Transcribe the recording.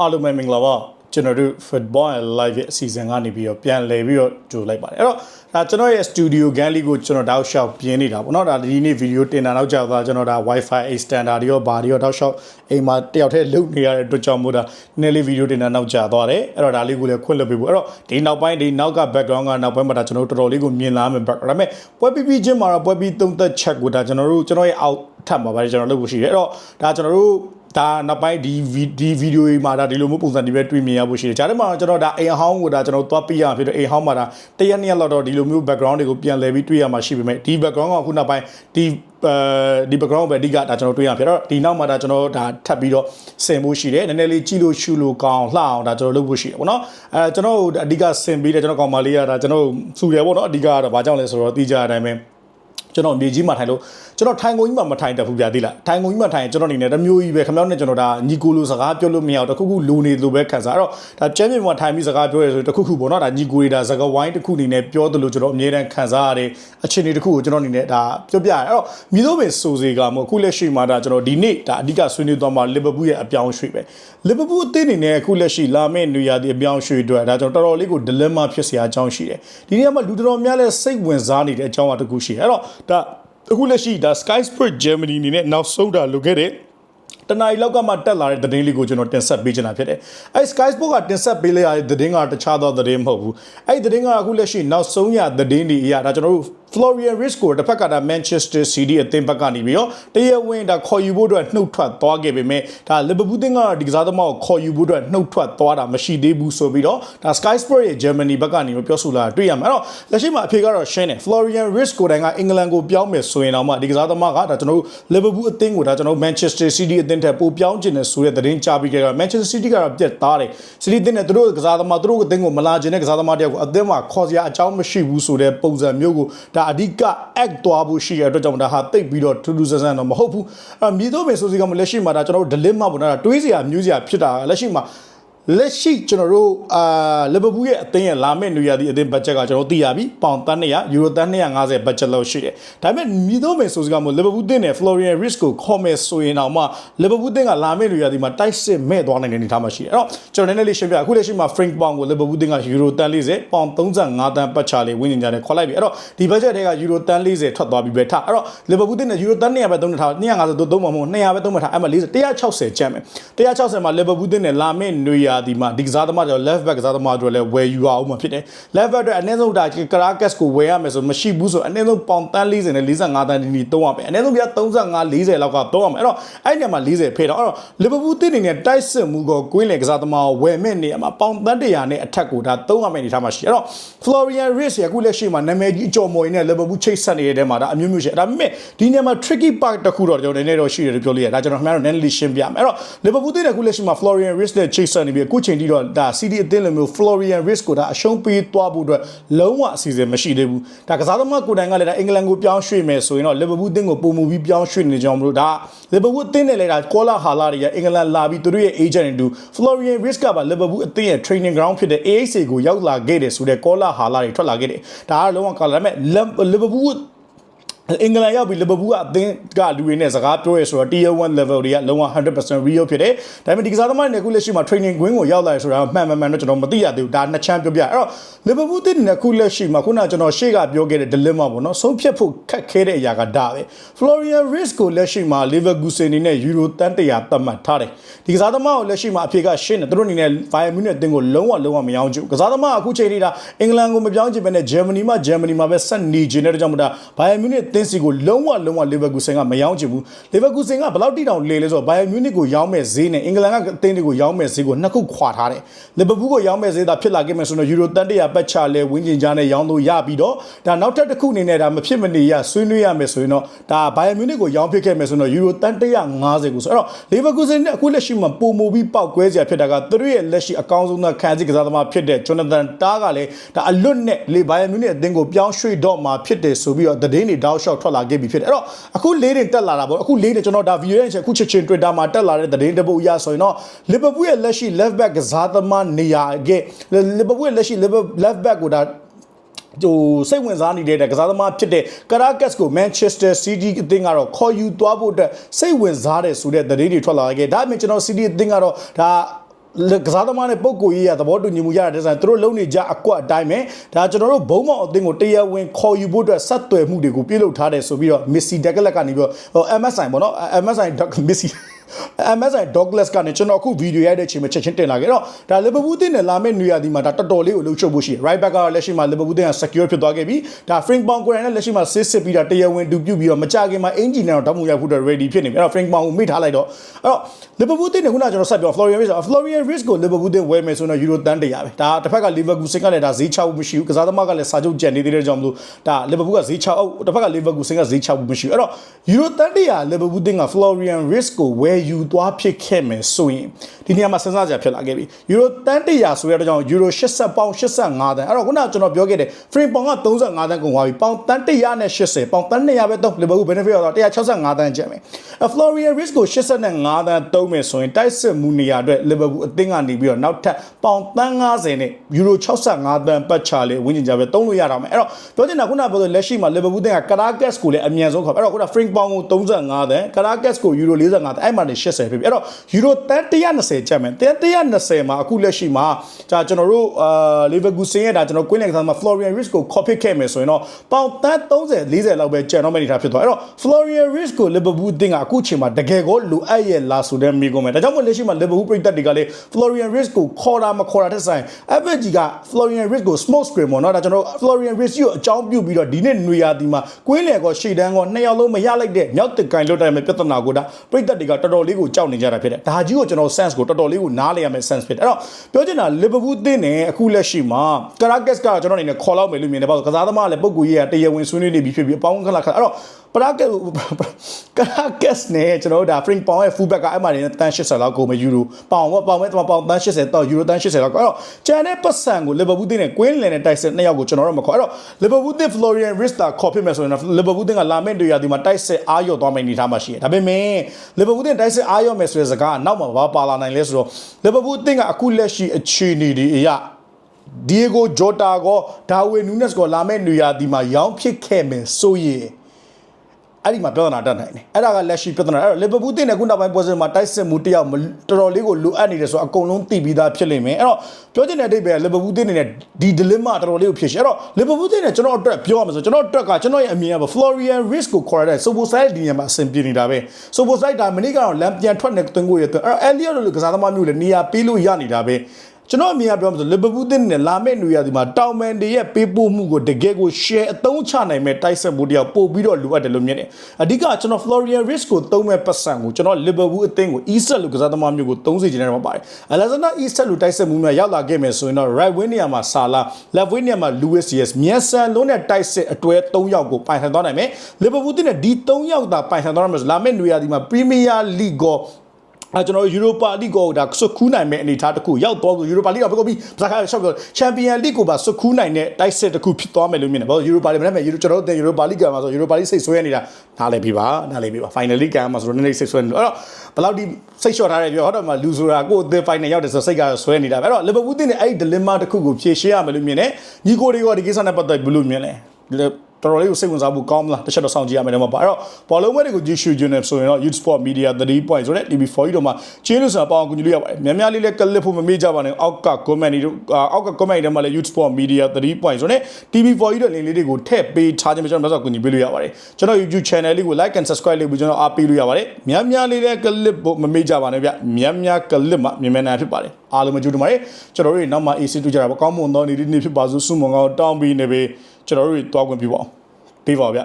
အားလုံးပဲမင်္ဂလာပါကျွန်တော်တို့ football and live ရဲ့အစီအစဉ်ကနေပြီးတော့ပြန်လည်ပြီးတော့ကြိုလိုက်ပါတယ်အဲ့တော့ဒါကျွန်တော်ရဲ့ studio gallery ကိုကျွန်တော်တောက်လျှောက်ပြင်းနေတာပေါ့နော်ဒါဒီနေ့ဗီဒီယိုတင်တာတော့ကြာသွားကျွန်တော်ဒါ wifi extender တွေရောဘာတွေရောတောက်လျှောက်အိမ်မှာတယောက်တည်းလုပ်နေရတဲ့အတွက်ကြောင့်မို့ဒါနည်းလေးဗီဒီယိုတင်တာနောက်ကြာသွားတယ်အဲ့တော့ဒါလေးကိုလည်းခွင့်လွှတ်ပေးဖို့အဲ့တော့ဒီနောက်ပိုင်းဒီနောက်က background ကနောက်ပိုင်းမှာဒါကျွန်တော်တို့တော်တော်လေးကိုမြင်လာမယ် background ဒါပေမဲ့ပွဲပြီးပြီးချင်းမှာတော့ပွဲပြီးသုံးသက်ချက်ကိုဒါကျွန်တော်တို့ကျွန်တော်ရဲ့အောက်ထပ်မှာပါတယ်ကျွန်တော်လုပ်ဖို့ရှိတယ်အဲ့တော့ဒါကျွန်တော်တို့ ဒါနောက်ပိုင်းဒီဒီဗီဒီယိုတွေမှာဒါဒီလိုမျိုးပုံစံတွေပဲတွေ့မြင်ရဖို့ရှိတယ်။ဂျားထဲမှာကျွန်တော်ဒါအိမ်ဟောင်းကိုဒါကျွန်တော်သွားပြရဖြစ်တော့အိမ်ဟောင်းမှာဒါတရက်နှစ်ရက်လောက်တော့ဒီလိုမျိုး background တွေကိုပြန်လည်ပြီးတွေ့ရမှာရှိပေမဲ့ဒီ background ကခုနောက်ပိုင်းဒီအဲဒီ background ပဲအဓိကဒါကျွန်တော်တွေ့ရဖြစ်တော့ဒီနောက်မှာဒါကျွန်တော်ဒါထပ်ပြီးတော့ဆင်ဖို့ရှိတယ်။နည်းနည်းလေးကြည့်လို့ရှုလို့ကောင်းလှအောင်ဒါကျွန်တော်လုပ်ဖို့ရှိတယ်ပေါ့နော်။အဲကျွန်တော်အဓိကဆင်ပြီးတယ်ကျွန်တော်ကောင်မလေးကဒါကျွန်တော်စူတယ်ပေါ့နော်အဓိကကတော့ဘာကြောင့်လဲဆိုတော့တီးကြတဲ့အတိုင်းပဲ ကျွန်တော်မြေကြီးမှာထိုင်လို့ကျွန်တော်ထိုင်ကုန်ကြီးမှာမထိုင်တတ်ဘူးဗျာသိလားထိုင်ကုန်ကြီးမှာထိုင်ရင်ကျွန်တော်အနေနဲ့တမျိုးကြီးပဲခမောင်းနဲ့ကျွန်တော်ဒါညီကိုလိုစကားပြောလို့မရအောင်တခုခုလိုနေလို့ပဲခံစားအဲ့တော့ဒါကျမ်းမြေမှာထိုင်ပြီးစကားပြောရဆိုတခုခုပေါ့နော်ဒါညီကိုတွေဒါစကားဝိုင်းတခုအနေနဲ့ပြောသလိုကျွန်တော်အမြဲတမ်းခံစားရတဲ့အခြေအနေတခုကိုကျွန်တော်အနေနဲ့ဒါပြောပြရတယ်အဲ့တော့မိသောပင်ဆိုစေကမို့အခုလက်ရှိမှာဒါကျွန်တော်ဒီနေ့ဒါအဓိကဆွေးနွေးသွားမှာလီဗာပူးရဲ့အပြောင်းရွှေ့ပဲလီဗာပူးအသင်းအနေနဲ့အခုလက်ရှိလာမယ့်နေရာဒီအပြောင်းရွှေ့အတွက်ဒါကျွန်တော်တော်တော်လေးကိုဒလမဖြစ်စရာအကြောင်းရှိတယ်ဒီနေ့မှာလူတော်များလဲစိတ်ဝင်စားနေတဲ့အကြောင်းအတခုရှိတယ်အဲ့တော့ဒါအခုလက်ရှိဒါ Sky Sport Germany အနေနဲ့နောက်ဆုံးတာလုပ်ခဲ့တဲ့တနင်္လာလောက်ကမှတက်လာတဲ့သတင်းလေးကိုကျွန်တော်တင်ဆက်ပေးချင်တာဖြစ်တယ်။အဲ Sky Sport ကတင်ဆက်ပေးလိုက်ရတဲ့သတင်းကတခြားသောသတင်းမဟုတ်ဘူး။အဲဒီသတင်းကအခုလက်ရှိနောက်ဆုံးရသတင်းတွေအရဒါကျွန်တော်တို့ Florian Risk ကိုတစ်ဖက်ကဒါ Manchester City အသင်းဘက်ကနေပြီးတော့တရားဝင်ဒါခေါ်ယူဖို့အတွက်နှုတ်ထွက်သွားခဲ့ပေမဲ့ဒါ Liverpool သင်းကဒီကစားသမားကိုခေါ်ယူဖို့အတွက်နှုတ်ထွက်သွားတာမရှိသေးဘူးဆိုပြီးတော့ဒါ Sky Sport ရဲ့ Germany ဘက်ကနေပြောဆိုလာတာတွေ့ရမှာအဲ့တော့လက်ရှိမှာအဖြေကတော့ရှင်းတယ် Florian Risk ကိုတိုင်ကအင်္ဂလန်ကိုပြောင်းမယ်ဆိုရင်တော့မှဒီကစားသမားကဒါကျွန်တော်တို့ Liverpool အသင်းကိုဒါကျွန်တော်တို့ Manchester City အသင်းထက်ပိုပြောင်းကျင်တယ်ဆိုတဲ့သတင်းကြားပြီးကြတော့ Manchester City ကတော့ပြတ်သားတယ် City အသင်းနဲ့သူတို့ကစားသမားသူတို့အသင်းကိုမလာကျင်တဲ့ကစားသမားတယောက်ကိုအသင်းမှာခေါ်စရာအကြောင်းမရှိဘူးဆိုတဲ့ပုံစံမျိုးကိုဒါအဓိက act သွားဖို့ရှိရတဲ့အတွက်ကြောင့်ဒါဟာတိတ်ပြီးတော့ထူးထူးဆန်းဆန်းတော့မဟုတ်ဘူးအဲမြေတော့မယ်ဆိုစီကမလက်ရှိမှာဒါကျွန်တော်တို့ dilemma ပေါ့နော်တွေးစရာမျိုးစရာဖြစ်တာလက်ရှိမှာ လက်ရှိကျွန်တော်တို့အာလီဗာပူးရဲ့အသင်းရဲ့လာမယ့်နေရာဒီအသင်းဘတ်ဂျက်ကကျွန်တော်သိရပြီပေါင်တန်း200ယူရိုတန်း250ဘတ်ဂျက်လောက်ရှိတယ်ဒါပေမဲ့မြည်တော့မယ်ဆိုစကမို့လီဗာပူးတင်းနဲ့ Florian Risk ကိုခေါ်မယ်ဆိုရင်တော့မှလီဗာပူးတင်းကလာမယ့်နေရာဒီမှာတိုက်စစ်မဲ့သွားနိုင်တဲ့အနေအထားမှာရှိတယ်အဲ့တော့ကျွန်တော်နည်းနည်းလေးရှင်းပြအခုလက်ရှိမှာ Frank Pound ကိုလီဗာပူးတင်းကယူရိုတန်း40ပေါင်35တန်းပတ်ချလေးဝင်းကျင်ကြတယ်ခေါ်လိုက်ပြီအဲ့တော့ဒီဘတ်ဂျက်တွေကယူရိုတန်း40ထွက်သွားပြီပဲထားအဲ့တော့လီဗာပူးတင်းနဲ့ယူရိုတန်း200ပဲသုံးထား250တို့သုံးမှာမဟုတ်200ပဲသုံးမှာထားအဲ့မှာ40 160ကျန်မယ်160မှာလီဗာပူးတင်းနဲ့လာမယ့်နေရာဒီမှာဒီကစားသမားတွေ left back ကစားသမားတွေလည်းဝယ်ယူအောင်မှာဖြစ်တယ် left back တွေအနည်းဆုံးဒါကရာကက်ကိုဝယ်ရမယ်ဆိုမရှိဘူးဆိုအနည်းဆုံးပေါင်တန်း40နဲ့45တန်းဒီနီသုံးရမယ်အနည်းဆုံးပြ35 40လောက်ကသုံးရမယ်အဲ့တော့အဲ့ညမှာ40ဖေးတော့အဲ့တော့လီဗာပူးတင်းနေနဲ့တိုက်စစ်မှုကိုကွင်းလေကစားသမားကိုဝယ်မဲ့နေရာမှာပေါင်တန်း100နဲ့အထက်ကိုဒါသုံးရမယ်အနေထားမှာရှိအဲ့တော့ Florian Riss ရအခုလက်ရှိမှာနာမည်ကြီးအကျော်မော်ရင်းနဲ့လီဗာပူးချိတ်ဆက်နေတဲ့ထဲမှာဒါအမျိုးမျိုးရှိဒါပေမဲ့ဒီနေရာမှာ tricky part တစ်ခုတော့ကျွန်တော်နည်းနည်းတော့ရှိတယ်လို့ပြောလို့ရဒါကျွန်တော်ခင်ဗျားတို့နည်းနည်းလေးရှင်းပြမယ်အဲ့တော့လီဗာပူးတင်းနဲ့အခုလက်ရှိမှာ Florian Riss နဲ့ချိတ်ဆက်နေပြီးအခုချိန်ထိတော့ဒါ CD အသင်းလိုမျိုး Florian Risk ကိုဒါအရှုံးပေးသွားဖို့အတွက်လုံးဝအစီအစဉ်မရှိသေးဘူးဒါကစားသမားကိုတိုင်ကလည်းဒါအင်္ဂလန်ကိုပြောင်းရွှေ့မယ်ဆိုရင်တော့လီဗာပူးအသင်းကိုပုံမူပြီးပြောင်းရွှေ့နေကြအောင်မလို့ဒါလီဗာပူးအသင်းနဲ့လည်းဒါကောလာဟာလာတွေကအင်္ဂလန်လာပြီးသူတို့ရဲ့ agent တွေတူ Florian Risk ကပါလီဗာပူးအသင်းရဲ့ training ground ဖြစ်တဲ့ AXA ကိုရောက်လာခဲ့တယ်ဆိုတဲ့ကောလာဟာလာတွေထွက်လာခဲ့တယ်ဒါကလုံးဝကောလာဒါပေမဲ့လီဗာပူး အင်္ဂလန်ရောက်ပြီးလီဗာပူးကအသင်းကလူတွေနဲ့စကားပြောရဲဆိုတော့ tier 1 level တွေကလုံးဝ100% real ဖြစ်တယ်။ဒါပေမဲ့ဒီကစားသမားတွေခုလက်ရှိမှာ training ကွင်းကိုရောက်လာရဆိုတာမှန်မှန်မှန်တော့ကျွန်တော်မသိရသေးဘူး။ဒါနှစ်ချမ်းပြောပြ။အဲ့တော့လီဗာပူးတင်းနဲ့ခုလက်ရှိမှာခုနကကျွန်တော်ရှေ့ကပြောခဲ့တဲ့ dilemma ပေါ့နော်။ဆုံးဖြတ်ဖို့ခက်ခဲတဲ့အရာကဒါပဲ။ Florian Risk ကိုလက်ရှိမှာ Leverkusen အနေနဲ့ Euro တန်း100သတ်မှတ်ထားတယ်။ဒီကစားသမားကိုလက်ရှိမှာအဖြေကရှင်းတယ်။သူတို့အနေနဲ့ Bayern Munich အသင်းကိုလုံးဝလုံးဝမရောင်းချင်ဘူး။ကစားသမားအခုချိန်ထိဒါအင်္ဂလန်ကိုမပြောင်းချင်ဘဲနဲ့ Germany မှာ Germany မှာပဲဆက်နေခြင်းတဲ့ကြောင့်မဒါ Bayern Munich အသင်းစီကိုလုံးဝလုံးဝလီဗာပူးဆန်ကမရောင်းချင်ဘူးလီဗာပူးဆန်ကဘယ်လောက်တိတောင်လေလဲဆိုတော့ဘိုင်ယန်မြူနစ်ကိုရောင်းမဲ့ဈေးနဲ့အင်္ဂလန်ကအသင်းတွေကိုရောင်းမဲ့ဈေးကိုနှစ်ခုခွာထားတယ်လီဗာပူးကိုရောင်းမဲ့ဈေးသာဖြစ်လာခဲ့မယ်ဆိုတော့ယူရိုတန်တရာပတ်ချလဲဝင်းကျင်ကြားနဲ့ရောင်းလို့ရပြီးတော့ဒါနောက်ထပ်တစ်ခုအနေနဲ့ဒါမဖြစ်မနေရဆွေးနွေးရမယ်ဆိုရင်တော့ဒါဘိုင်ယန်မြူနစ်ကိုရောင်းဖြစ်ခဲ့မယ်ဆိုတော့ယူရိုတန်150ကိုဆိုတော့လီဗာပူးဆန်နဲ့အခုလက်ရှိမှာပုံမူပြီးပောက်ကွဲစရာဖြစ်တာကသူတို့ရဲ့လက်ရှိအကောင်းဆုံးသောခံစစ်ကစားသမားဖြစ်တဲ့ဂျွန်နသန်တားကလည်းဒါအလွတ်နဲ့လေဘိုင်ယန်မြူနစ်အသင်းကိုပြောင်းရွှေ့တော့မှာဖြစ်တယ်ဆိုပြီးတော့သတင်းတွေတောက်လျှောက်ထွက်လာခဲ့ပြီဖြစ်တယ်အဲ့တော့အခုလေးတွေတက်လာတာပေါ့အခုလေးတွေကျွန်တော်ဒါဗီဒီယိုရဲ့အခုချက်ချင်း Twitter မှာတက်လာတဲ့သတင်းတပုတ်အရဆိုရင်တော့လီဗာပူးရဲ့လက်ရှိ left back ကစားသမားနေရာကလီဗာပူးရဲ့လက်ရှိ left back ကိုဒါဟိုစိတ်ဝင်စားနေတဲ့ကစားသမားဖြစ်တဲ့ Caracas ကို Manchester City အသင်းကတော့ခေါ်ယူသွားဖို့အတွက်စိတ်ဝင်စားတယ်ဆိုတဲ့သတင်းတွေထွက်လာခဲ့ဒါပေမဲ့ကျွန်တော် City အသင်းကတော့ဒါ ကစားသမားနဲ့ပုံကိုကြီးရသဘောတူညီမှုရတဲ့ဆိုင်သူတို့လုံနေကြအကွက်အတိုင်းပဲဒါကျွန်တော်တို့ဘုံမောင်အသင်းကိုတရားဝင်ခေါ်ယူဖို့အတွက်ဆက်သွယ်မှုတွေကိုပြုလုပ်ထားတယ်ဆိုပြီးတော့ Messi တက်ကလက်ကနေပြီးတော့ဟို MSI ပေါ့နော် MSI Messi MSI Douglas ကနေကျွန်တော်အခုဗီဒီယိုရိုက်တဲ့အချိန်မှာချက်ချင်းတင်လာခဲ့တော့ဒါ Liverpool တင်းနဲ့လာမယ့်နေရာဒီမှာဒါတော်တော်လေးကိုလှုပ်ရှုပ်ဖို့ရှိတယ် right back ကလက်ရှိမှာ Liverpool တင်းက secure ဖြစ်သွားခဲ့ပြီဒါ Frank Bong ကိုယ်တိုင်လည်းလက်ရှိမှာစစ်စစ်ပြီးတော့တရားဝင်တူပြုပြီးတော့မကြခင်မှာအင်ဂျင်နဲ့တော့ဓာတ်မှုရိုက်ဖို့အတွက် ready ဖြစ်နေပြီအဲ့တော့ Frank Bong ကိုမိထားလိုက်တော့အဲ့တော့ Liverpool တင်းနဲ့ခုနကကျွန်တော်ဆက်ပြော Florian Wirtz Florian Wirtz ကို Liverpool တင်းဝယ်မယ်ဆိုတော့ Euro တန်းတရာပဲဒါတစ်ဖက်က Liverpool စင်ကလည်းဒါဈေးချဖို့မရှိဘူးကစားသမားကလည်းစာချုပ်ကြံနေသေးတဲ့ကြောင့်မလို့ဒါ Liverpool ကဈေးချအောင်တစ်ဖက်က Liverpool စင်ကဈေးချဖို့မရှိဘူးအဲ့တော့ Euro တန်းတရာ Liverpool တင်းက Florian Wirtz ကိုဝယ်ယူသွားဖြစ်ခဲ့မယ်ဆိုရင်ဒီနေရာမှာစဉ်းစားကြဖြစ်လာခဲ့ပြီ Euro တန်းတရာဆိုရတဲ့ကြောင့် Euro 80ပေါင်85တန်းအဲ့တော့ခုနကကျွန်တော်ပြောခဲ့တယ် frame ပေါင်က35တန်းကုန်သွားပြီပေါင်တန်း180ပေါင်တန်း200ပဲတော့ Liverpool benefit ရတော့165တန်းကျန်မယ် Florian Wirtz ကို85တန်းသုံးမယ်ဆိုရင်တိုက်စစ်မှုနေရာအတွက် Liverpool အသင်းကနေပြီးတော့နောက်ထပ်ပေါင်တန်း90နဲ့ Euro 65တန်းပတ်ချလေဝင်းကျင်ကြပဲသုံးလို့ရတော့မယ်အဲ့တော့ပြောချင်တာခုနကပြောတဲ့လက်ရှိမှာ Liverpool သင်းက Caracas ကိုလည်းအမြန်ဆုံးခေါ်အဲ့တော့ခုန frame ပေါင်ကို35တန်း Caracas ကို Euro 45တန်းအဲ့မှာနေ80ဖြစ်ပြီအဲ့တော့ Euro တန်း120ကျပ်မယ်တန်း120မှာအခုလက်ရှိမှာဒါကျွန်တော်တို့အာ Leverkusen ရဲ့ဒါကျွန်တော်ကွင်းလက်ကစားမှာ Florian Wirtz ကို copy ခဲ့မယ်ဆိုရင်တော့ပေါင်တန်း30 40လောက်ပဲကျန်တော့မယ့်အနေထားဖြစ်သွားအဲ့တော့ Florian Wirtz ကို Liverpool အသင်းကအခုချိန်မှာတကယ်ကိုလိုအပ်ရဲ့လားဆိုတဲ့မိကုံးမယ်ဒါကြောင့်မို့လက်ရှိမှာ Liverpool ပြည်သက်တွေကလည်း Florian Wirtz ကိုခေါ်တာမခေါ်တာတဲ့ဆိုင် FG က Florian Wirtz ကို smoke screen ပေါ့နော်ဒါကျွန်တော် Florian Wirtz ကိုအကြောင်းပြုပြီးတော့ဒီနေ့နွေရာသီမှာကွင်းလယ်ကောရှေ့တန်းကောနှစ်ယောက်လုံးမရလိုက်တဲ့မြောက်တကန်လွတ်တိုင်းမဲ့ပြဿနာကိုဒါပြည်သက်တွေကတော်တော်လေးကိုကြောက်နေကြတာဖြစ်တယ်ဒါကြီးကိုကျွန်တော် sense ကိုတော်တော်လေးကိုနားလေရမယ် sense ဖြစ်တယ်အဲ့တော့ပြောချင်တာ Liverpool သင်းနဲ့အခုလက်ရှိမှာ Caracas ကကျွန်တော်အနေနဲ့ခေါ်လောက်မယ်လို့မြင်တယ်ပေါ့ကစားသမားလည်းပုံကူကြီးကတရားဝင်ဆွေးနွေးနေပြီဖြစ်ပြီးအပေါင်းခလာခလာအဲ့တော့ပရာကကာကက်စ်နဲ့ကျွန်တော်တို့ဒါ Frank Pound ရဲ့ fullback ကအဲ့မှာနေတန်း80လောက်ကုန်မယ်ယူရိုပေါင်ကပေါင်မဲ့တမပေါင်တန်း80တော့ယူရိုတန်း80လောက်အဲ့တော့ကျန်တဲ့ပတ်စံကို Liverpool တင်းနဲ့ Queen နဲ့တိုက်စစ်နှစ်ယောက်ကိုကျွန်တော်တို့မခေါ်အဲ့တော့ Liverpool တင်း Florian Rista ခေါ်ဖြစ်မယ်ဆိုရင်တော့ Liverpool တင်းကလာမယ့်တွေ့ရဒီမှာတိုက်စစ်အားရော့သွားမယ့်အနေထားမှာရှိတယ်ဒါပေမဲ့ Liverpool တင်းတိုက်စစ်အားရော့မယ်ဆိုတဲ့စကားကနောက်မှာဘာပါလာနိုင်လဲဆိုတော့ Liverpool တင်းကအခုလက်ရှိအခြေအနေတွေအရဒီယိုဂိုဂျိုတာကိုဒါဝေနူးနက်စ်ကိုလာမယ့်နေရာဒီမှာရောင်းဖြစ်ခဲ့မယ်ဆိုရင် အဲ့ဒီမှာပြဿနာတက်နိုင်တယ်အဲ့ဒါကလက်ရှိပြဿနာအဲ့တော့လီဗာပူးတင်တဲ့ခုနောက်ပိုင်းပွဲစဉ်မှာတိုက်စစ်မှုတယောက်တော်တော်လေးကိုလိုအပ်နေတယ်ဆိုတော့အကုန်လုံးသိပြီးသားဖြစ်လိမ့်မယ်အဲ့တော့ပြောချင်တဲ့အဓိပ္ပာယ်လီဗာပူးတင်နေတဲ့ဒီ dilemma တော်တော်လေးကိုဖြစ်ရှင်းအဲ့တော့လီဗာပူးတင်တဲ့ကျွန်တော်အတွက်ပြောရမယ်ဆိုကျွန်တော်အတွက်ကကျွန်တော်ရဲ့အမြင်က Florian Risk ကိုခေါ်ရတဲ့ Sobosai ဒီနေရာမှာအဆင်ပြေနေတာပဲ Sobosai ဒါမနေ့ကတော့လမ်းပြန်ထွက်နေတွင်းကိုရတဲ့အဲ့တော့ Elliot လိုကစားသမားမျိုးလည်းနေရာပေးလို့ရနေတာပဲ ကျွန်တော်အမြင်ကပြောမှဆိုလီဗာပူးတင်းနဲ့လာမယ့်နေရာဒီမှာတောင်မန်တွေရဲ့ပေးပို့မှုကိုတကယ်ကို share အသုံးချနိုင်မဲ့တိုက်ဆက်မှုတယောက်ပို့ပြီးတော့လိုအပ်တယ်လို့မြင်တယ်အဓိကကျွန်တော် Florian Risk ကိုသုံးမဲ့ပတ်စံကိုကျွန်တော်လီဗာပူးအသင်းကို East လို့ကစားသမားမျိုးကိုသုံးစီခြင်းနဲ့မှာပါတယ် Alexander East လို့တိုက်ဆက်မှုမျိုးရောက်လာခဲ့မယ်ဆိုရင်တော့ right wing နေရာမှာ Salah left wing နေရာမှာ Luis Diaz မြန်ဆန်လုံးနဲ့တိုက်ဆက်အတွဲ3ယောက်ကိုပိုင်ဆိုင်သွားနိုင်မယ်လီဗာပူးတင်းနဲ့ဒီ3ယောက်သာပိုင်ဆိုင်သွားမယ်ဆိုလာမယ့်နေရာဒီမှာ Premier League ကို အဲကျွန်တော်ယူရိုပါလိကိုဒါဆွခူးနိုင်မဲ့အနေအထားတစ်ခုရောက်တော့ယူရိုပါလိကဘယ်ကိုပြီးစကားရှောက်ပြောချန်ပီယံလိကိုပါဆွခူးနိုင်တဲ့တိုက်စစ်တစ်ခုဖြစ်သွားမယ်လို့မြင်တယ်ဘာလို့ယူရိုပါလိမနေ့မဲ့ယူရိုကျွန်တော်တို့ယူရိုပါလိကမှာဆိုယူရိုပါလိစိတ်ဆွဲနေတာနားလည်ပြီပါနားလည်ပြီပါ finally ကမ်းမှာဆိုတော့နည်းနည်းစိတ်ဆွဲနေလို့အဲ့တော့ဘယ်လောက်ဒီစိတ်လျှော့ထားတယ်ပြောဟုတ်တယ်မှာလူဆိုတာကိုယ်အသက် final ရောက်တယ်ဆိုစိတ်ကဆွဲနေတာပဲအဲ့တော့လီဗာပူးတင်းနဲ့အဲ့ဒီ dilemma တစ်ခုကိုဖြေရှင်းရမယ်လို့မြင်တယ်ညီကိုတွေကဒီကိစ္စနဲ့ပတ်သက်ဘယ်လိုမြင်လဲ တော်တော်လေးကိုစိတ်ဝင်စားဖို့ကောင်းမလားတစ်ချက်တော့စောင့်ကြည့်ရမယ်တော့ပါအဲ့တော့ဘောလုံးပွဲတွေကိုကြည့်ရှုခြင်းနဲ့ဆိုရင်တော့ Youth Sport Media 3 point ဆိုတဲ့ TV4 ကြီးတို့မှာချင်းလို့ဆိုတာပေါအောင်ကူညီလို့ရပါတယ်များများလေးလည်းကလစ်ဖို့မမေ့ကြပါနဲ့အောက်က comment တွေအောက်က comment တွေမှာလည်း Youth Sport Media 3 point ဆိုတဲ့ TV4 ကြီးတို့လင်းလေးတွေကိုထည့်ပေးထားခြင်းပဲကျွန်တော်တို့ကူညီပေးလို့ရပါတယ်ကျွန်တော် YouTube channel လေးကို like and subscribe လုပ်ပြီးကျွန်တော်အားပေးလို့ရပါတယ်များများလေးလည်းကလစ်ဖို့မမေ့ကြပါနဲ့ဗျများများကလစ်မှမြန်မြန်နိုင်ဖြစ်ပါတယ်အားလုံးမကြည့်တူပါတယ်ကျွန်တော်တို့နောက်မှ AC တူကြတာပေါ့ကောင်းမွန်သောနေ့နေ့ဖြစ်ပါစို့ဆုမွန်ကောင်းတောင်းပြီးနေပြီ ကျွန်တော်တို့တွားခွင့်ပြုပါအောင်ပေးပါဗျ